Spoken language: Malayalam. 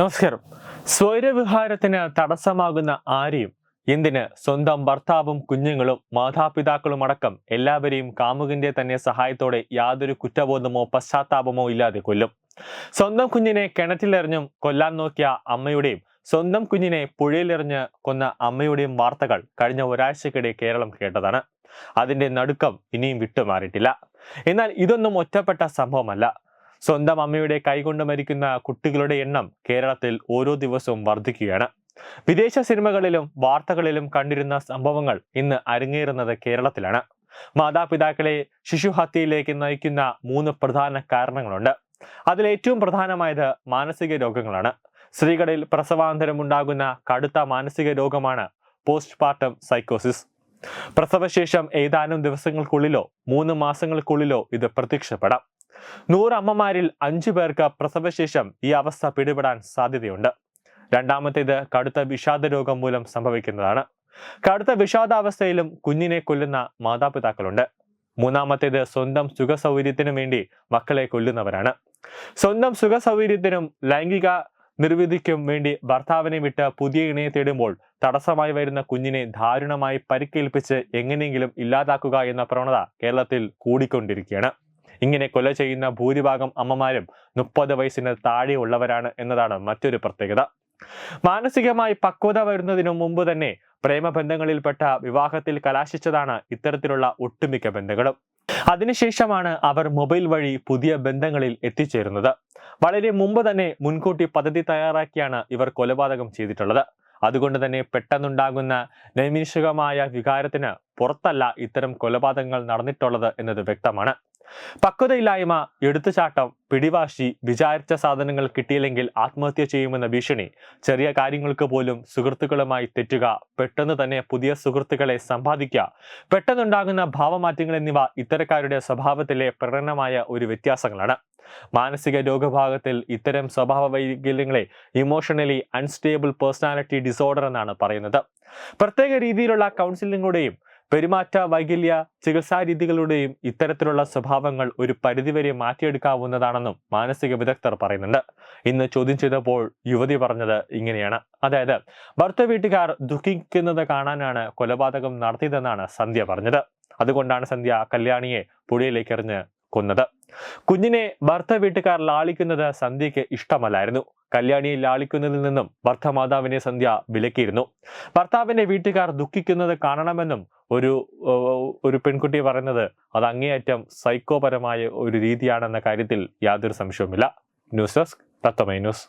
നമസ്കാരം. സ്വൈരവിഹാരത്തിന് തടസ്സമാകുന്ന ആരെയും എന്തിന് സ്വന്തം ഭർത്താവും കുഞ്ഞുങ്ങളും മാതാപിതാക്കളും അടക്കം എല്ലാവരെയും കാമുകിന്റെ തന്നെ സഹായത്തോടെ യാതൊരു കുറ്റബോധമോ പശ്ചാത്താപമോ ഇല്ലാതെ കൊല്ലും. സ്വന്തം കുഞ്ഞിനെ കിണറ്റിലെറിഞ്ഞും കൊല്ലാൻ നോക്കിയ അമ്മയുടെയും സ്വന്തം കുഞ്ഞിനെ പുഴയിലെറിഞ്ഞ് കൊന്ന അമ്മയുടെയും വാർത്തകൾ കഴിഞ്ഞ ഒരാഴ്ചക്കിടെ കേരളം കേട്ടതാണ്. അതിന്റെ നടുക്കം ഇനിയും വിട്ടുമാറിയിട്ടില്ല. എന്നാൽ ഇതൊന്നും ഒറ്റപ്പെട്ട സംഭവമല്ല. സ്വന്തം അമ്മയുടെ കൈകൊണ്ട് മരിക്കുന്ന കുട്ടികളുടെ എണ്ണം കേരളത്തിൽ ഓരോ ദിവസവും വർദ്ധിക്കുകയാണ് വിദേശ സിനിമകളിലും വാർത്തകളിലും കണ്ടിരുന്ന സംഭവങ്ങൾ ഇന്ന് അരങ്ങേറുന്നത് കേരളത്തിലാണ്. മാതാപിതാക്കളെ ശിശുഹത്യയിലേക്ക് നയിക്കുന്ന മൂന്ന് പ്രധാന കാരണങ്ങളുണ്ട്. അതിൽ ഏറ്റവും പ്രധാനമായത് മാനസിക രോഗങ്ങളാണ്. സ്ത്രീകളിൽ പ്രസവാന്തരം ഉണ്ടാകുന്ന കടുത്ത മാനസിക രോഗമാണ് പോസ്റ്റ്പാർട്ടം സൈക്കോസിസ്. പ്രസവശേഷം ഏതാനും ദിവസങ്ങൾക്കുള്ളിലോ മൂന്ന് മാസങ്ങൾക്കുള്ളിലോ ഇത് പ്രത്യക്ഷപ്പെടാം. നൂറ് അമ്മമാരിൽ അഞ്ചു പേർക്ക് പ്രസവശേഷം ഈ അവസ്ഥ പിടിപെടാൻ സാധ്യതയുണ്ട്. രണ്ടാമത്തേത് കടുത്ത വിഷാദ രോഗം മൂലം സംഭവിക്കുന്നതാണ്. കടുത്ത വിഷാദാവസ്ഥയിലും കുഞ്ഞിനെ കൊല്ലുന്ന മാതാപിതാക്കളുണ്ട്. മൂന്നാമത്തേത് സ്വന്തം സുഖസൗകര്യത്തിനു വേണ്ടി മക്കളെ കൊല്ലുന്നവരാണ്. സ്വന്തം സുഖസൗകര്യത്തിനും ലൈംഗിക നിർവിധിക്കും വേണ്ടി ഭർത്താവിനെ വിട്ട് പുതിയ ഇണയെ തേടുമ്പോൾ തടസ്സമായി വരുന്ന കുഞ്ഞിനെ ദാരുണമായി പരിക്കേൽപ്പിച്ച് എങ്ങനെയെങ്കിലും ഇല്ലാതാക്കുക എന്ന പ്രവണത കേരളത്തിൽ കൂടിക്കൊണ്ടിരിക്കുകയാണ്. ഇങ്ങനെ കൊല ചെയ്യുന്ന ഭൂരിഭാഗം അമ്മമാരും മുപ്പത് വയസ്സിന് താഴെയുള്ളവരാണ് എന്നതാണ് മറ്റൊരു പ്രത്യേകത. മാനസികമായി പക്വത വരുന്നതിനു മുമ്പ് തന്നെ പ്രേമബന്ധങ്ങളിൽപ്പെട്ട വിവാഹത്തിൽ കലാശിച്ചതാണ് ഇത്തരത്തിലുള്ള ഒട്ടുമിക്ക ബന്ധങ്ങളും. അതിനുശേഷമാണ് അവർ മൊബൈൽ വഴി പുതിയ ബന്ധങ്ങളിൽ എത്തിച്ചേരുന്നത്. വളരെ മുമ്പ് തന്നെ മുൻകൂട്ടി പദ്ധതി തയ്യാറാക്കിയാണ് ഇവർ കൊലപാതകം ചെയ്തിട്ടുള്ളത്. അതുകൊണ്ട് തന്നെ പെട്ടെന്നുണ്ടാകുന്ന നൈമിഷികമായ വികാരത്തിന് പുറത്തല്ല ഇത്തരം കൊലപാതകങ്ങൾ നടന്നിട്ടുള്ളത് എന്നത് വ്യക്തമാണ്. പക്വതയില്ലായ്മ എടുത്തുചാട്ടം പിടിവാശി വിചാരിച്ച സാധനങ്ങൾ കിട്ടിയില്ലെങ്കിൽ ആത്മഹത്യ ചെയ്യുമെന്ന ഭീഷണി ചെറിയ കാര്യങ്ങൾക്ക് പോലും സുഹൃത്തുക്കളുമായി തെറ്റുക പെട്ടെന്ന് തന്നെ പുതിയ സുഹൃത്തുക്കളെ സമ്പാദിക്കുക പെട്ടെന്നുണ്ടാകുന്ന ഭാവമാറ്റങ്ങൾ എന്നിവ ഇത്തരക്കാരുടെ സ്വഭാവത്തിലെ പ്രകടനമായ ഒരു വ്യത്യാസങ്ങളാണ്. മാനസിക രോഗഭാഗത്തിൽ ഇത്തരം സ്വഭാവ വൈകല്യങ്ങളെ ഇമോഷണലി അൺസ്റ്റേബിൾ പേഴ്സണാലിറ്റി ഡിസോർഡർ എന്നാണ് പറയുന്നത്. പ്രത്യേക രീതിയിലുള്ള കൗൺസിലിംഗിലൂടെയും പെരുമാറ്റ വൈകല്യ ചികിത്സാ രീതികളുടെയും ഇത്തരത്തിലുള്ള സ്വഭാവങ്ങൾ ഒരു പരിധിവരെ മാറ്റിയെടുക്കാവുന്നതാണെന്നും മാനസിക വിദഗ്ധർ പറയുന്നുണ്ട്. ഇന്ന് ചോദ്യം ചെയ്തപ്പോൾ യുവതി പറഞ്ഞത് ഇങ്ങനെയാണ്. അതായത് ഭർത്ത വീട്ടുകാർ ദുഃഖിക്കുന്നത് കാണാനാണ് കൊലപാതകം നടത്തിയതെന്നാണ് സന്ധ്യ പറഞ്ഞത്. അതുകൊണ്ടാണ് സന്ധ്യ കല്യാണിയെ പുഴയിലേക്ക് എറിഞ്ഞ് കൊന്നത്. കുഞ്ഞിനെ ഭർത്ത വീട്ടുകാർ ലാളിക്കുന്നത് സന്ധ്യയ്ക്ക് ഇഷ്ടമല്ലായിരുന്നു. കല്യാണിയെ ലാളിക്കുന്നതിൽ നിന്നും ഭർത്തമാതാവിനെ സന്ധ്യ വിലക്കിയിരുന്നു. ഭർത്താവിന്റെ വീട്ടുകാർ ദുഃഖിക്കുന്നത് കാണണമെന്നും ഒരു ഒരു പെൺകുട്ടി പറയുന്നത് അത് അങ്ങേയറ്റം സൈക്കോപരമായ ഒരു രീതിയാണെന്ന കാര്യത്തിൽ യാതൊരു സംശയവുമില്ല. ന്യൂസ് ഡെസ്ക് തത്തമൈ ന്യൂസ്.